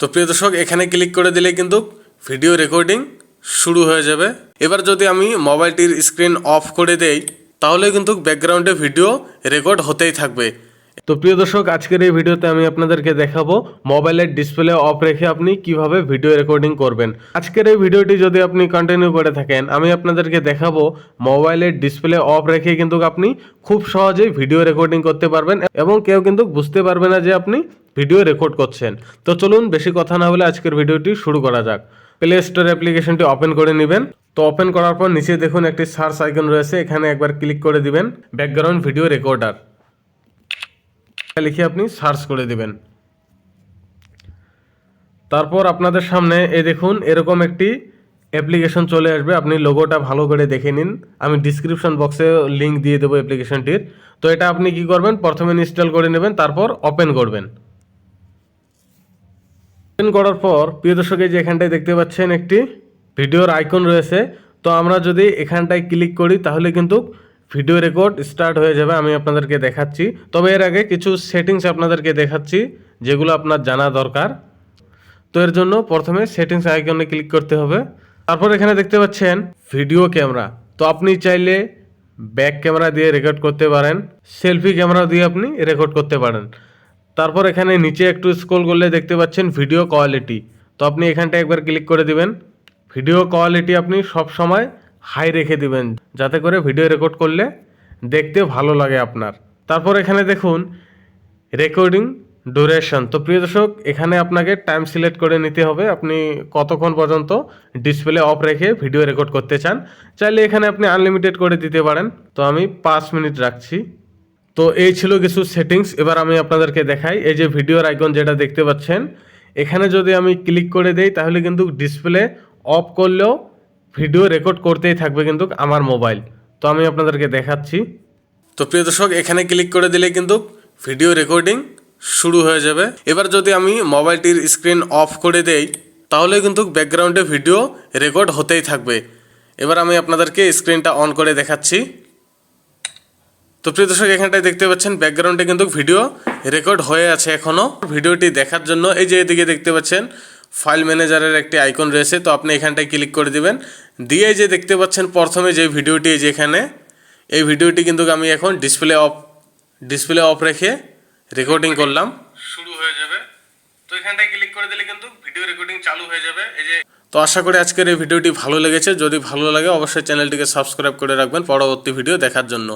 তো প্রিয় দর্শক, এখানে ক্লিক করে দিলে কিন্তু ভিডিও রেকর্ডিং শুরু হয়ে যাবে। এবার যদি আমি মোবাইলটির স্ক্রিন অফ করে দেই, তাহলে কিন্তু ব্যাকগ্রাউন্ডে ভিডিও রেকর্ড হতেই থাকবে। তো প্রিয় দর্শক, আজকের এই ভিডিওতে আমি আপনাদেরকে দেখাবো মোবাইলের ডিসপ্লে অফ রেখে আপনি কীভাবে ভিডিও রেকর্ডিং করবেন। আজকের এই ভিডিওটি যদি আপনি কন্টিনিউ করে থাকেন, আমি আপনাদেরকে দেখাবো মোবাইলের ডিসপ্লে অফ রেখে কিন্তু আপনি খুব সহজেই ভিডিও রেকর্ডিং করতে পারবেন এবং কেউ কিন্তু বুঝতে পারবে না যে আপনি ভিডিও রেকর্ড করছেন। তো চলুন বেশি কথা না বলে আজকের ভিডিওটি শুরু করা যাক। প্লে স্টোর অ্যাপ্লিকেশনটি ওপেন করে নেবেন। তো ওপেন করার পর নিচে দেখুন একটি সার্চ আইকন রয়েছে, এখানে একবার ক্লিক করে দিবেন ব্যাকগ্রাউন্ড ভিডিও রেকর্ডার লিখে আপনি সার্চ করে দিবেন। তারপর আপনাদের সামনে এ দেখুন, এরকম একটি অ্যাপ্লিকেশন চলে আসবে। আপনি লোগোটা ভালো করে দেখে নিন। আমি ডিসক্রিপশন বক্সে লিংক দিয়ে দেবো অ্যাপ্লিকেশনটির তো এটা আপনি কি করবেন? প্রথমে ইনস্টল করে নেবেন, তারপর ওপেন করবেন। করার পর, প্রিয় দর্শক, এই যে এখানটায় দেখতে পাচ্ছেন একটি ভিডিওর আইকন রয়েছে, তো আমরা যদি এখানটায় ক্লিক করি, তাহলে কিন্তু ভিডিও রেকর্ড স্টার্ট হয়ে যাবে, আমি আপনাদেরকে দেখাচ্ছি। তবে এর আগে কিছু সেটিংস আপনাদেরকে দেখাচ্ছি, যেগুলো আপনার জানা দরকার। তো এর জন্য প্রথমে সেটিংস আইকনে ক্লিক করতে হবে। তারপর এখানে দেখতে পাচ্ছেন ভিডিও ক্যামেরা তো আপনি চাইলে ব্যাক ক্যামেরা দিয়ে রেকর্ড করতে পারেন সেলফি ক্যামেরা দিয়ে আপনি রেকর্ড করতে পারেন। তারপর এখানে নিচে একটু স্ক্রল করলে দেখতে পাচ্ছেন ভিডিও কোয়ালিটি তো আপনি এখানটা একবার ক্লিক করে দিবেন। ভিডিও কোয়ালিটি আপনি সব সময় হাই রেখে দিবেন, যাতে করে ভিডিও রেকর্ড করলে দেখতে ভালো লাগে আপনার। তারপর এখানে দেখুন রেকর্ডিং ডুরেশন তো প্রিয় দর্শক, এখানে আপনাকে টাইম সিলেক্ট করে নিতে হবে। আপনি কতক্ষণ পর্যন্ত ডিসপ্লে অফ রেখে ভিডিও রেকর্ড করতে চান, চাইলে এখানে আপনি আনলিমিটেড করে দিতে পারেন। তো আমি পাঁচ মিনিট রাখছি। তো এই ছিল কিছু সেটিংস এবার আমি আপনাদেরকে দেখাই। এই যে ভিডিওর আইকন যেটা দেখতে পাচ্ছেন, এখানে যদি আমি ক্লিক করে দেই, তাহলে কিন্তু ডিসপ্লে অফ করলেও ভিডিও রেকর্ড করতেই থাকবে কিন্তু আমার মোবাইল তো আমি আপনাদেরকে দেখাচ্ছি। তো প্রিয় দর্শক, এখানে ক্লিক করে দিলে কিন্তু ভিডিও রেকর্ডিং শুরু হয়ে যাবে। এবার যদি আমি মোবাইলটির স্ক্রিন অফ করে দেই, তাহলে কিন্তু ব্যাকগ্রাউন্ডে ভিডিও রেকর্ড হতেই থাকবে। এবার আমি আপনাদেরকে স্ক্রিনটা অন করে দেখাচ্ছি। তো প্রিয় দর্শক এখানটায় দেখতে পাচ্ছেন ব্যাকগ্রাউন্ডে কিন্তু ভিডিও রেকর্ড হয়ে আছে এখনও ভিডিওটি দেখার জন্য এই যে এদিকে দেখতে পাচ্ছেন ফাইল ম্যানেজারের একটি আইকন রয়েছে তো আপনি এখানটায় ক্লিক করে দিবেন। দিয়ে যে দেখতে পাচ্ছেন প্রথমে যে ভিডিওটি এই যে এখানে এই ভিডিওটি কিন্তু আমি এখন ডিসপ্লে অফ ডিসপ্লে অফ রেখে রেকর্ডিং করলাম। শুরু হয়ে যাবে। তো এখানটায় ক্লিক করে দিলে কিন্তু ভিডিও রেকর্ডিং চালু হয়ে যাবে। এই যে তো আশা করি আজকের এই ভিডিওটি ভালো লেগেছে। যদি ভালো লাগে অবশ্যই চ্যানেলটিকে সাবস্ক্রাইব করে রাখবেন। পরবর্তী ভিডিও দেখার জন্য।